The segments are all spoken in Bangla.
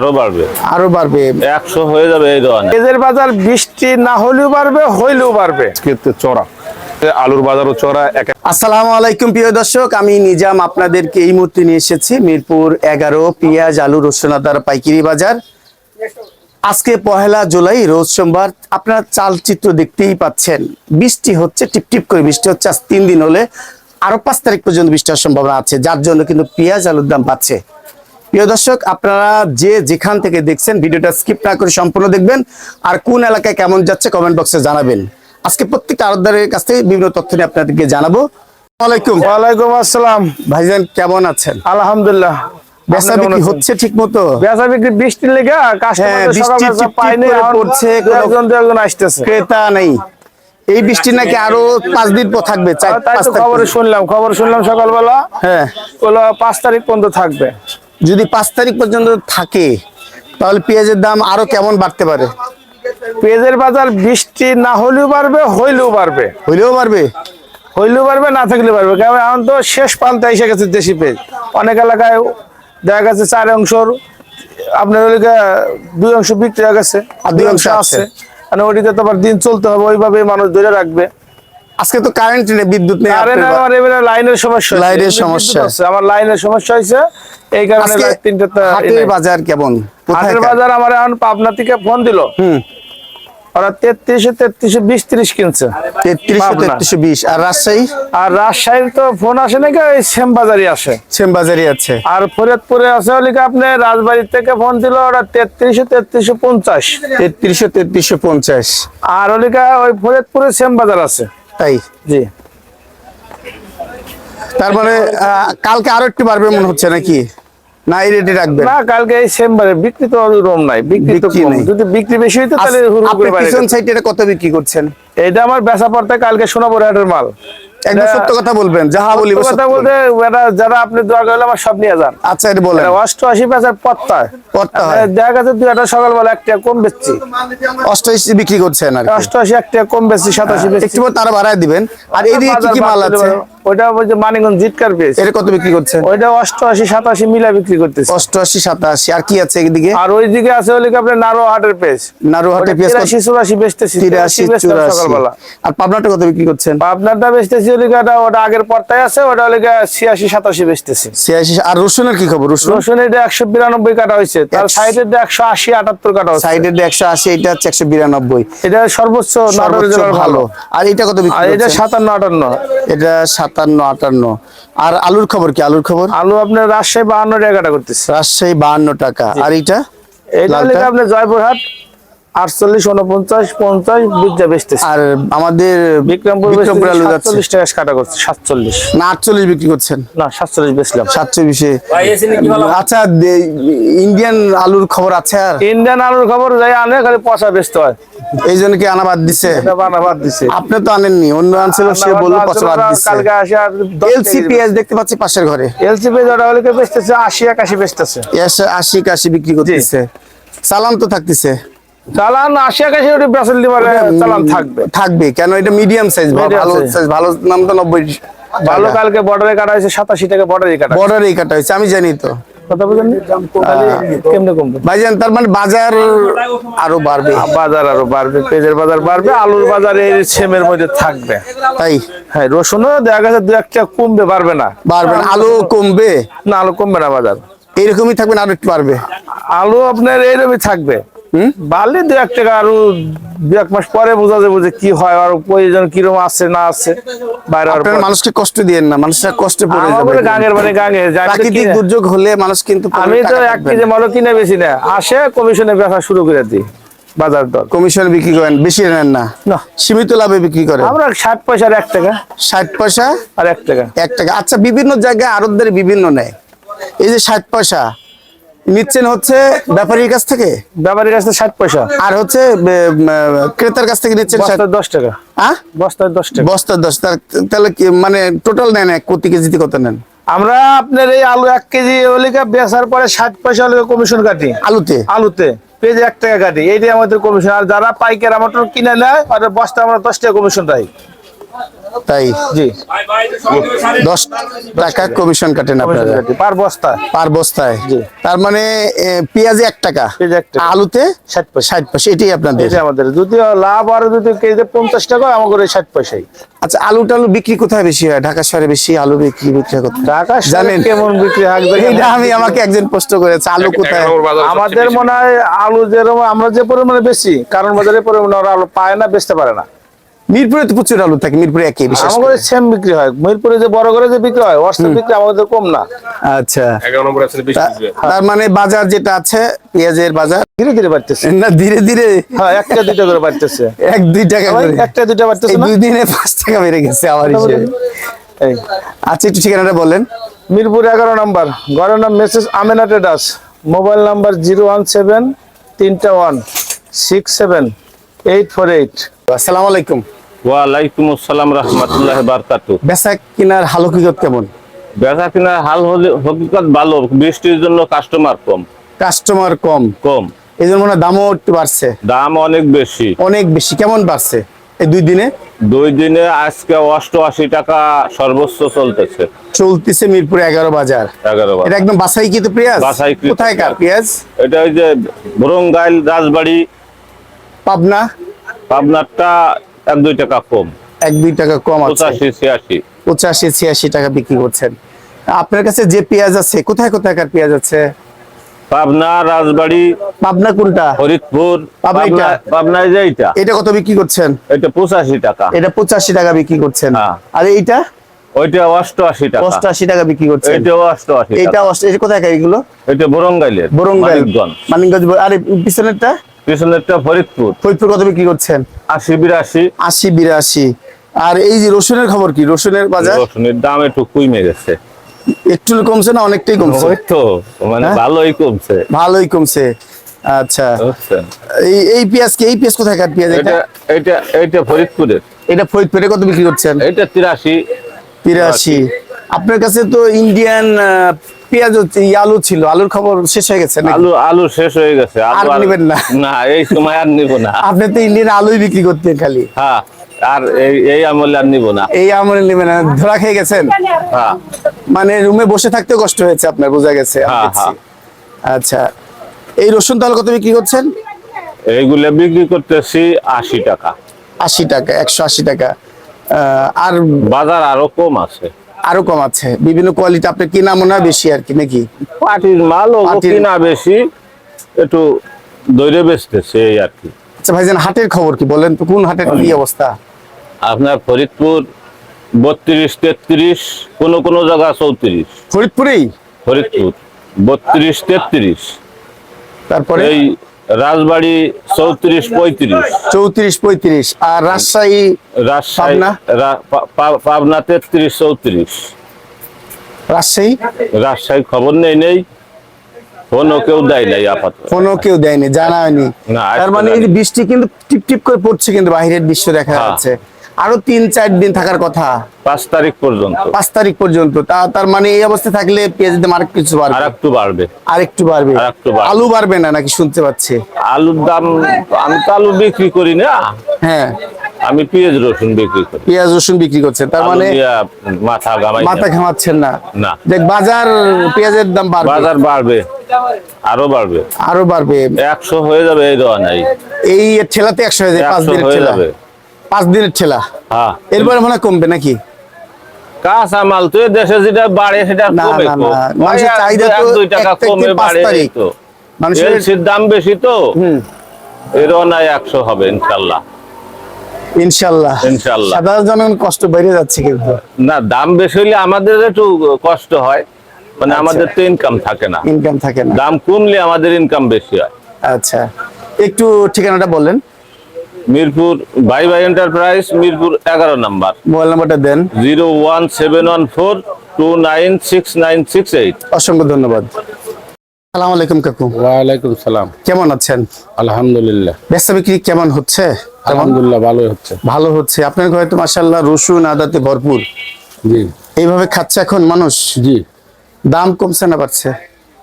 আরও বাড়বে। আরও বাড়বে। একশো হয়ে যাবে এই পেঁয়াজের বাজার বৃষ্টি না হলেও বাড়বে হইলেও বাড়বে। আজকে চড়া। আলুর বাজারও চড়া এক আসসালামু আলাইকুম প্রিয় দর্শক। আমি নিজাম আপনাদেরকে এই মুহূর্তে নিয়ে এসেছি মিরপুর এগারো পেঁয়াজ আলু রসুন আদার পাইকারি বাজার। আজকে পহেলা জুলাই রোজ সোমবার আপনারা চালচিত্র দেখতেই পাচ্ছেন। বৃষ্টি হচ্ছে টিপটিপ করে বৃষ্টি হচ্ছে। আজ তিন দিন হলে আরও পাঁচ তারিখ পর্যন্ত বৃষ্টি হওয়ার সম্ভাবনা আছে। যার জন্য কিন্তু পেঁয়াজ আলুর দাম পাচ্ছে প্রিয় দর্শক আপনারা যে যেখান থেকে দেখছেন ভিডিওটা স্কিপ না করে সম্পূর্ণ দেখবেন। আর কোন এলাকায় কেমন যাচ্ছে কমেন্ট বক্সে জানাবেন। আজকে প্রত্যেকটা আরদারের কাছ থেকে বিভিন্ন তথ্য নিয়ে আপনাদেরকে জানাব। ওয়ালাইকুম ওয়ালাইকুম আসসালাম। ভাইজান কেমন আছেন? আলহামদুলিল্লাহ। বেচা বিক্রি হচ্ছে ঠিক মতো বেচা বিক্রি বৃষ্টির লেগে হ্যাঁ, কাস্টমার বৃষ্টি সকাল টিপ টিপ পাইনি পড়ছে, একজন একজন আসতেছে। ক্রেতা নেই। এই বৃষ্টি নাকি আরও পাঁচ দিন পর থাকবে খবরে শুনলাম খবর শুনলাম সকালবেলা। হ্যাঁ। পাঁচ তারিখ পর্যন্ত থাকবে। যদি পাঁচ তারিখ পর্যন্ত থাকে তাহলে পেঁয়াজের দাম আরও কেমন বাড়তে পারে? পেঁয়াজের বাজার বৃষ্টি না হলেও বাড়বে হইলেও বাড়বে। হইলেও বাড়বে? হইলেও বাড়বে না থাকলে বাড়বে। কারণ এখন তো শেষ পান্তা এসে গেছে দেশি পেঁয়াজ। অনেক এলাকায় দেখা গেছে চার অংশর আপনার দুই অংশ বিক্রি হয়ে গেছে। আর দুই অংশ আছে। মানে ওটিতে তো আবার দিন চলতে হবে ওইভাবে মানুষ ধরে রাখবে। আজকে তো কারেন্ট নেই বিদ্যুৎ নেই আপনার আমার এবারে লাইনের সমস্যা লাইনের সমস্যা। আছে, আমার লাইনের সমস্যা হয়েছে এই কারণে আজকে লাইট তো ই হাটের বাজার কেমন? হাটের বাজার আমার এখন পাবনা থেকে ফোন দিল। হুম। ওরা তেত্রিশে তেত্রিশে বিশ ত্রিশ কিনছে। তেত্রিশশো পাবনা। বিশ। আর রাজশাহী? আর রাজশাহীর তো ফোন আসে নাকি ওই সেম বাজারই আসে। সেম বাজারই আছে। আর ফরিদপুরে আছে হলে কি আপনি রাজবাড়ির থেকে ফোন দিল ওরা তেত্রিশশো তেত্রিশশো পঞ্চাশ। তেত্রিশশো তেত্রিশশো পঞ্চাশ। আর হলে ওই ফরিদপুরে সেম বাজার আছে। তাই? জি। তার মানে কালকে আরও একটু বাড়বে মনে হচ্ছে নাকি? না এই রেটে রাখবেন? না কালকে এই সেম বিক্রি তো রোম নাই। বিক্রি তো কম। যদি বিক্রি বেশি হইতো তাহলে আস- হুড় আপনি করে বাইরে পিছন সাইডে এটা কত বিক্রি করছেন? এটা আমার বেচা পড়তে কালকে সোনাপুর হাটের মাল। একদম সত্য কথা বলবেন যাহা বলিব কথা বলতে যারা আপনি আমার সব নিয়ে যান। আচ্ছা এটা বলেন। অষ্টআশি পেঁচার পত্তা। পত্তা দেখা গেছে দুই একটা সকালবেলা একটা কম বেচছি। অষ্টআশি বিক্রি করছেন আর এই অষ্টআশি একটা কম বেচছি সাতাশি বেচছি। একটু পর তারা বাড়ায় দিবেন। আর এইদিকে কি কি মাল আছে? ওইটা বলছে মানিকগঞ্জ জিটকার পেয়েছে। এটা কত বিক্রি করছেন? ওইটা অষ্টআশি সাতাশি মিলা বিক্রি করতেছে। অষ্টআশি সাতাশি আর কি আছে এদিকে? আর ওইদিকে আছে হলে আপনার নারো হাটের পেজ নারুহাটে পেঁয়াজ তিরাশি চুরাশি বেচতেছি। তিরাশি সকালবেলা। আর পাবনাটা কত বিক্রি করছেন? আপনারটা বেচতেছি হলে ওটা ওটা আগের পর্তায় আছে ওটা হলে ছিয়াশি সাতাশি বেচতেছি। ছিয়াশি আর রসুনের কি খবর? রসুন? রসুন এটা একশো বিরানব্বই কাটা হয়েছে। তার একশো- সাইডের একশো আশি আটাত্তর কাটা সাইডের একশো আশি এটা হচ্ছে একশো বিরানব্বই। এটা সর্বোচ্চ ভালো। আর এটা কত বিক্রি এটা সাতান্ন আটান্ন। এটা সাতান্ন আটান্ন। আর আলুর খবর কি? আলুর খবর? আলু আপনার রাজশাহী বাহান্ন টাকা কাটা করতেছে। রাজশাহী বাহান্ন টাকা। আর এটা আপনার জয়পুরহাট আটচল্লিশ উনপঞ্চাশ পঞ্চাশ বিদ্যা বেচতেছে। আর আমাদের বিক্রমপুর বিক্রমপুর আলু যাচ্ছে। সাতচল্লিশ টাকা কাটা করছে সাতচল্লিশ। না আটচল্লিশ বিক্রি করছেন? না সাতচল্লিশ বেচলাম। সাতচল্লিশে। আচ্ছা ইন্ডিয়ান আলুর খবর আছে আর? ইন্ডিয়ান আলুর খবর যাই আনে খালি পয়সা বেচতে হয়। এই জন্য কি আনা বাদ দিছে? এটা বাদ দিছে। আপনি তো আনেননি অন্য আনছিল সে বলল পচা বাদ দিচ্ছে কালকে আসে আর এলসি পেঁয়াজ দেখতে পাচ্ছি পাশের ঘরে। এলসি পেজ ওটা হলে বেচতেছে আশি একাশি বেচতেছে। এসে আশি কাশি বিক্রি করতেছে। চালান তো থাকতেছে। চালান আশি ওটা দিবার চালান থাকবে। থাকবে কেন এটা মিডিয়াম সাইজ ভালো সাইজ ভালো নাম তো নব্বই ভালো কালকে বর্ডারে কাটা হয়েছে সাতাশি টাকা বর্ডারে কাটা বর্ডারে কাটা হয়েছে আমি জানি তো। কথা বুঝেন কেমনে কমবে? ভাইজান তার মানে বাজার আরও বাড়বে। বাজার আরও বাড়বে পেঁয়াজের বাজার বাড়বে আলুর বাজার এই সেমের মধ্যে থাকবে। তাই? হ্যাঁ রসুনও দেখা গেছে দু একটা কমবে বাড়বে না। বাড়বে না। আলু কমবে। না আলু কমবে না বাজার। এইরকমই থাকবে না আরও একটু বাড়বে। আলু আপনার এইরকমই থাকবে। বাড়লে দু এক টাকা আরও দু এক মাস পরে বোঝা যাবে যে কি হয় আর প্রয়োজন কীরকম আছে না আছে বাইরে মানুষকে কষ্ট দিয়েন না মানুষরা কষ্টে পড়ে যাবে গাঙের মানে গাঙে প্রাকৃতিক দুর্যোগ হলে মানুষ কিন্তু আমি তো এক কেজি কিনে বেশি না আসে কমিশনে বেচা শুরু করে দিই বাজার দর। কমিশন বিক্রি করেন বেশি নেন না। সীমিত লাভে বিক্রি করেন। আমরা ষাট এক টাকা। ষাট পয়সা আর এক টাকা। এক টাকা। আচ্ছা বিভিন্ন জায়গায় আরতদের বিভিন্ন নেয়। এই যে ষাট পয়সা নিচ্ছেন হচ্ছে ব্যাপারীর কাছ থেকে? ব্যাপারীর কাছে ষাট পয়সা। আর হচ্ছে ক্রেতার কাছ থেকে নিচ্ছেন দশ টাকা। হ্যাঁ? বস্তায় দশ টাকা। বস্তা দশ তাহলে কি মানে টোটাল নেন এক প্রতি কেজিতে কত নেন? আমরা আপনার এই আলু এক কেজি ওলিকা বেচার পরে ষাট পয়সা হলে কমিশন কাটি। আলুতে? আলুতে। পেঁয়াজে এক টাকা কাটি। এইটাই আমাদের কমিশন আর যারা পাইকার আমার কিনে নেয় আর বস্তা আমরা দশ টাকা কমিশন দেয়। তাই? জি। দশ টাকা কমিশন কাটেন আপনারা। পার বস্তা পার বস্তায়। জি। তার মানে পেঁয়াজে এক টাকা। আলুতে ষাট পয়সা। ষাট পয়সা এটাই আপনাদের। আমাদের। যদিও লাভ আর যদি কেজিতে পঞ্চাশ টাকা আমাদের ষাট পয়সাই। আচ্ছা আলু টালু বিক্রি কোথায় বেশি হয়? ঢাকা শহরে বেশি আলু বিক্রি বিক্রি হয় ঢাকা জানেন? কেমন বিক্রি হয়? আমি আমাকে একজন প্রশ্ন করেছে আলু কোথায়? আমাদের মনে হয় আলু যেরকম আমরা যে পরিমাণে বেশি কারণ বাজারে পরিমাণে ওরা আলু পায় না বেচতে পারে না। মিরপুরে তো প্রচুর আলু থাকে মিরপুরে একই বিশেষ আমাদের সেম বিক্রি হয়। মিরপুরে যে বড় করে যে বিক্রি হয় অস্ত্র বিক্রি আমাদের কম না। আচ্ছা। এগারো নম্বর আছে বিশ তা- তার মানে বাজার যেটা আছে পেঁয়াজের বাজার? ধীরে ধীরে বাড়তেছে। না ধীরে ধীরে। হ্যাঁ একটা দুইটা করে বাড়তেছে। এক দুই টাকা করে একটা দুইটা বাড়তেছে না? দুই দিনে পাঁচ টাকা বেড়ে গেছে আমার হিসেবে। এই। আচ্ছা একটু ঠিকানাটা বলেন। মিরপুর এগারো নম্বর। ঘরের নাম messrs Amena traders. Mobile number zero one seven তিনটা one six seven eight four eight. আসসালামু আলাইকুম। ওয়ালাইকুম আসসালাম রহমতুল্লাহ বারকাতু বেচা কিনার হালো কিগত কেমন? বেচা কিনা হাল হলে- হকিকত ভালো বৃষ্টির জন্য কাস্টমার কম। কাস্টমার কম। কম। এই জন্য মনে দামও একটু বাড়ছে। দাম অনেক বেশি। অনেক বেশি। কেমন বাড়ছে? এই দুই দিনে? দুই দিনে আজকে অষ্টআশি টাকা সর্বোচ্চ চলতেছে। চলতেছে মিরপুর এগারো বাজার। এগারো এটা বাজার। একদম বাসাইকৃত পেঁয়াজ? বাছাইকৃত কোথায়কার পেঁয়াজ? এটা ওই যে বরঙ্গাইল রাজবাড়ি। পাবনা? পাবনারটা এক দুই টাকা কম। এক দুই টাকা কম আছে। পঁচাশি ছিয়াশি। পঁচাশি ছিয়াশি টাকা বিক্রি করছেন। আপনার কাছে যে পেঁয়াজ আছে কোথায় কোথায়কার পেঁয়াজ আছে? পাবনা রাজবাড়ি পাবনা কোনটা? ফরিদপুর পাবনা পাবনা- যে এইটা। এটা কত বিক্রি করছেন? এটা পঁচাশি টাকা। এটা পঁচাশি টাকা বিক্রি করছেন। হ্যাঁ। আর এইটা? ওইটা অষ্টআশি টাকা। অষ্টাশি টাকা বিক্রি করছেন। এটা টাকা। অষ্ট- এটা কোথায় এগুলো? এটা বরঙ্গাইলের বরঙ্গাইল। মানিকগঞ্জ। আর পিছনেরটা? পিছনেরটা ফরিদপুর। ফরিদপুর কত বিক্রি করছেন? আশি বিরাশি। আশি বিরাশি। আর এই যে রসুনের খবর কি? রসুনের বাজার? রসুনের দাম একটু কমে গেছে। একটু কমছে না? অনেকটাই কমছে। তো মানে? ভালোই কমছে। ভালোই কমছে। আচ্ছা। এই এই পেঁয়াজ কি এই পেঁয়াজ কোথায় পেঁয়াজ এটা? এটা এটা এটা ফরিদপুরের। এটা ফরিদপুরে কত বিক্রি করছেন? এটা তিরাশি। তিরাশি। আপনার কাছে তো ইন্ডিয়ান পেঁয়াজ আলু ছিল আলুর খবর শেষ হয়ে গেছে আলু আলু শেষ হয়ে গেছে আর নিবেন না? না এই সময় আর নিব না। আপনি তো ইন্ডিয়ান আলুই বিক্রি করতেন খালি। হ্যাঁ আর এই এই আমলে আর নিব না। এই আমলে নেবেন না ধরা খেয়ে গেছেন? হ্যাঁ। মানে রুমে বসে থাকতে কষ্ট হয়েছে আপনার বোঝা গেছে আমি হ্যাঁ, আচ্ছা এই রসুন তাহলে কত বিক্রি করছেন? এইগুলা বিক্রি করতেছি আশি টাকা। আশি টাকা একশো আশি টাকা। আর বাজার আরও কম আছে। আরও কম আছে। বিভিন্ন কোয়ালিটি আপনার কিনা মনে হয় বেশি আর কি নাকি? পাটির মাল ও কিনা বেশি একটু দৈরে বেচতেছে এই আর কি। আচ্ছা ভাইজান হাটের খবর কি? বলেন তো কোন হাটের কি অবস্থা? আপনার ফরিদপুর বত্রিশ তেত্রিশ কোন কোন জায়গা চৌত্রিশ। ফরিদপুরেই? ফরিদপুর বত্রিশ তেত্রিশ। তারপরে? এই রাজবাড়ি চৌত্রিশ পঁয়ত্রিশ। চৌত্রিশ পঁয়ত্রিশ। আর রাজশাহী রাজশাহী পাবনা? তেত্রিশ চৌত্রিশ। রাজশাহী? রাজশাহী খবর নেই নেই। ফোনও কেউ দেয় নাই আপাতত। কোনো কেউ দেয়নি জানা হয়নি তার মানে বৃষ্টি কিন্তু টিপ টিপ করে পড়ছে কিন্তু বাহিরের দৃশ্য দেখা হ্যাঁ। যাচ্ছে। আরও তিন চার দিন থাকার কথা। পাঁচ তারিখ পর্যন্ত। পাঁচ তারিখ পর্যন্ত। তা তার মানে এই অবস্থা থাকলে পেঁয়াজের দাম আর কিছু আর বাড়বে। একটু বাড়বে। আর একটু বাড়বে। আর একটু বাড়বে। আলু বাড়বে না নাকি শুনতে পাচ্ছি? আলুর দাম আমি তো আলু বিক্রি করি না। হ্যাঁ। আমি পেঁয়াজ রসুন বিক্রি করি। পেঁয়াজ রসুন বিক্রি করছে। তার মানে মাথা গামাই মাথা ঘামাচ্ছেন না? না। দেখ বাজার পেঁয়াজের দাম বাড়বে। বাজার বাড়বে। আরও বাড়বে। আরও বাড়বে। একশো হয়ে যাবে এই দেওয়া নাই। এই ঠেলাতে একশো হয়ে যাবে পাঁচ একশো দিনের হয়ে ঠেলা। যাবে। পাঁচ দিনের ঠেলা। হ্যাঁ। এরপরে মনে কমবে নাকি? কাঁচা মাল তো দেশে যেটা বাড়ে সেটা কমে মানুষের চাহিদা তো দুই টাকা কমে বাড়ে তো। মানুষের দাম বেশি তো। একশো হবে ইনশাল্লাহ। ইনশাল্লাহ। ইনশাল্লাহ। সাধারণ জনগণ কষ্ট বেড়ে যাচ্ছে কিন্তু। না দাম বেশি হলে আমাদের একটু কষ্ট হয়। মানে আমাদের তো ইনকাম থাকে না। ইনকাম থাকে না। দাম কমলে আমাদের ইনকাম বেশি হয়। আচ্ছা। একটু ঠিকানাটা বললেন। মিরপুর বাই বাই এন্টারপ্রাইজ মিরপুর এগারো নাম্বার। মোবাইল নাম্বারটা দেন। Zero one seven one four two nine six nine six eight. অসংখ্য ধন্যবাদ। সালাম আলাইকুম কাকু। ওয়ালাইকুম সালাম। কেমন আছেন? আলহামদুলিল্লাহ। ব্যবসা বিক্রি কেমন হচ্ছে? কেমন? আলহামদুলিল্লাহ ভালোই হচ্ছে। ভালো হচ্ছে। আপনার ঘরে তো মাসাল্লাহ রসুন আদাতে ভরপুর। জি। এইভাবে খাচ্ছে এখন মানুষ? জি। দাম কমছে না বাড়ছে?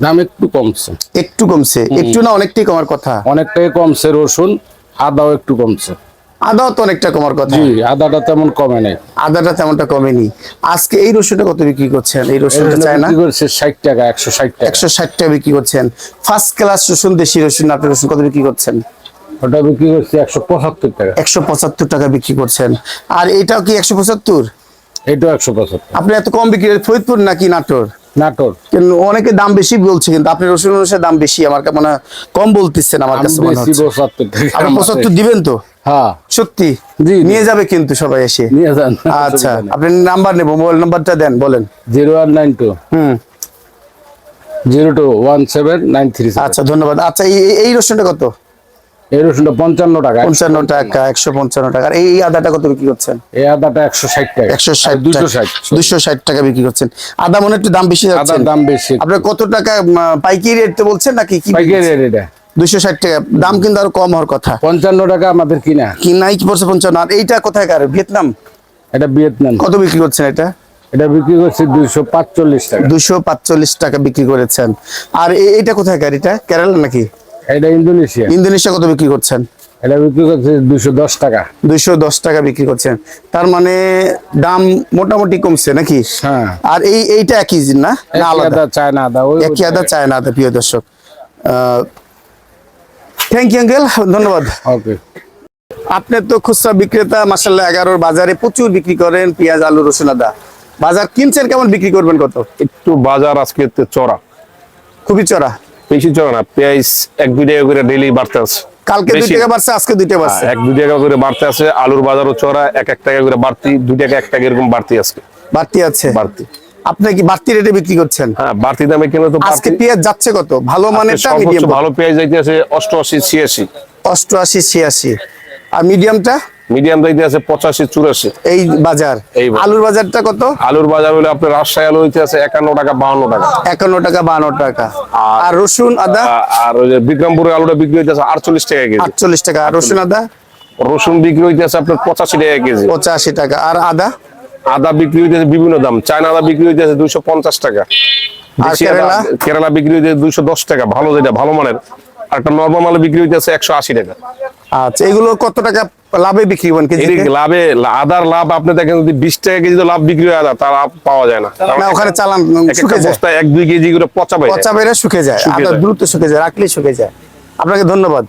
দাম একটু কমছে। একটু কমছে। একটু না অনেকটাই কমার কথা? অনেকটাই কমছে রসুন। আদাও একটু কমছে। আদাও তো অনেকটা কমার কথা। জি আদাটা তেমন কমে নাই। আদাটা তেমনটা কমেনি। আজকে এই রসুনটা কত বিক্রি করছেন? এই রসুনটা চায় না বিক্রি করছে ষাট টাকা একশো ষাট টাকা। একশো ষাট টাকা বিক্রি করছেন। ফার্স্ট ক্লাস রসুন দেশি রসুন নাটের রসুন কত বিক্রি করছেন? ওটা বিক্রি করছে একশো পঁচাত্তর টাকা। একশো পঁচাত্তর টাকা বিক্রি করছেন। আর এটাও কি একশো পঁচাত্তর? এটাও একশো পঁচাত্তর। আপনি এত কম বিক্রি ফরিদপুর নাকি নাটোর? নাটোর। কিন্তু অনেকে দাম বেশি বলছে কিন্তু আপনি রসুন অনুসারে দাম বেশি আমার মনে কম বলতেছেন আমার কাছে মনে হচ্ছে। পঁচাত্তর আপনি পঁচাত্তর দিবেন তো? হ্যাঁ। সত্যি। নিয়ে যাবে কিন্তু সবাই এসে। নিয়ে যান। আচ্ছা আপনি নাম্বার নেব মোবাইল নাম্বারটা দেন বলেন। Zero one nine two. হুম। Zero two one seven nine three আচ্ছা ধন্যবাদ। আচ্ছা এই রসুনটা কত? এই রসুনটা পঞ্চান্ন টাকা পঞ্চান্ন টাকা একশো পঞ্চান্ন টাকা। আর এই আদাটা কত বিক্রি করছেন? এই আদাটা একশো ষাট টাকা। একশো ষাট দুশো ষাট দুশো ষাট টাকা বিক্রি করছেন। আদা মনে একটু দাম বেশি আদার দাম বেশি। আপনার কত টাকা পাইকারি রেট বলছেন নাকি কি পাইকারি রেট এটা। দুশো ষাট টাকা। দাম কিন্তু আরও কম হওয়ার কথা। পঞ্চান্ন টাকা আমাদের কিনা। কি পড়ছে পঞ্চান্ন? আর এইটা কোথায় কার? ভিয়েতনাম? এটা ভিয়েতনাম। কত বিক্রি করছেন এটা? এটা বিক্রি করছে দুইশো পাঁচচল্লিশ টাকা। দুশো পাঁচচল্লিশ টাকা বিক্রি করেছেন। আর এ- এইটা কোথায় কার? এটা কেরালা নাকি? এটা ইন্দোনেশিয়া ইন্দোনেশিয়া কত বিক্রি করছেন? এটা বিক্রি করছে দুইশো দশ টাকা। দুইশো দশ টাকা বিক্রি করছেন। তার মানে দাম মোটামুটি কমছে নাকি? হ্যাঁ। আর এই এইটা একই না? না আলাদা? আদা চায়না আদা একই আদা চায় না আদা প্রিয় দর্শক। থ্যাংক ইউ আঙ্কেল ধন্যবাদ। ওকে আপনার তো খুচরা বিক্রেতা মাসাল্লাহ এগারোর বাজারে প্রচুর বিক্রি করেন পেঁয়াজ আলু রসুন আদা। বাজার কিনছেন কেমন বিক্রি করবেন কত? একটু বাজার আজকে একটু চড়া। খুবই চড়া। বেশি চড়া না পেঁয়াজ এক দুই টাকা করে ডেলি বাড়তে আছে। কালকে দুই টাকা বাড়ছে আজকে দুই টাকা বাড়ছে। হ্যাঁ, এক দুই টাকা করে বাড়তে আছে আলুর বাজারও চড়া এক এক টাকা করে বাড়তি দুই টাকা এক টাকা এরকম বাড়তি আজকে। বাড়তি আছে? বাড়তি। আপনি কি বাড়তি রেটে বিক্রি করছেন? হ্যাঁ বাড়তি দামে কিনে তো আজকে পেঁয়াজ যাচ্ছে কত? ভালো মানেরটা মিডিয়াম ভালো পেঁয়াজ যাইতে আছে অষ্টআশি ছিয়াশি। অষ্টআশি ছিয়াশি। আর মিডিয়ামটা মিডিয়াম যাইতে আছে পঁচাশি চুরাশি। এই বাজার। এই আলুর বাজারটা কত? আলুর বাজার হলে আপনার রাজশাহী আলু হইতে আছে একান্ন টাকা বাহান্ন টাকা। একান্ন টাকা বান্ন টাকা। আর- রসুন আদা? আর ওই যে বিক্রমপুরের আলুটা বিক্রি হইতে আছে আটচল্লিশ টাকা কেজি। আটচল্লিশ টাকা। আর রসুন আদা? রসুন বিক্রি হইতে আছে আপনার পঁচাশি টাকা কেজি। পঁচাশি টাকা। আর আদা? আদা বিক্রি হইতেছে বিভিন্ন দাম। চায়না আদা বিক্রি হইতেছে দুইশো পঞ্চাশ টাকা। কেরালা? কেরালা বিক্রি হইতেছে দুইশো দশ টাকা। ভালো যেটা ভালো মানের। আর একটা নর্মাল মালে বিক্রি হইতেছে একশো আশি টাকা। আচ্ছা এগুলো কত টাকা লাভে বিক্রি হন কেজি লাভে আদার লাভ আপনি দেখেন যদি বিশ টাকা কেজি তো লাভ বিক্রি হয় আদা তার লাভ পাওয়া যায় না। ওখানে চালান বস্তায় এক দুই কেজি করে পচা পচা বেড়ে শুকে যায় আদা দ্রুত শুকে যায় রাখলেই শুকে যায়। আপনাকে ধন্যবাদ।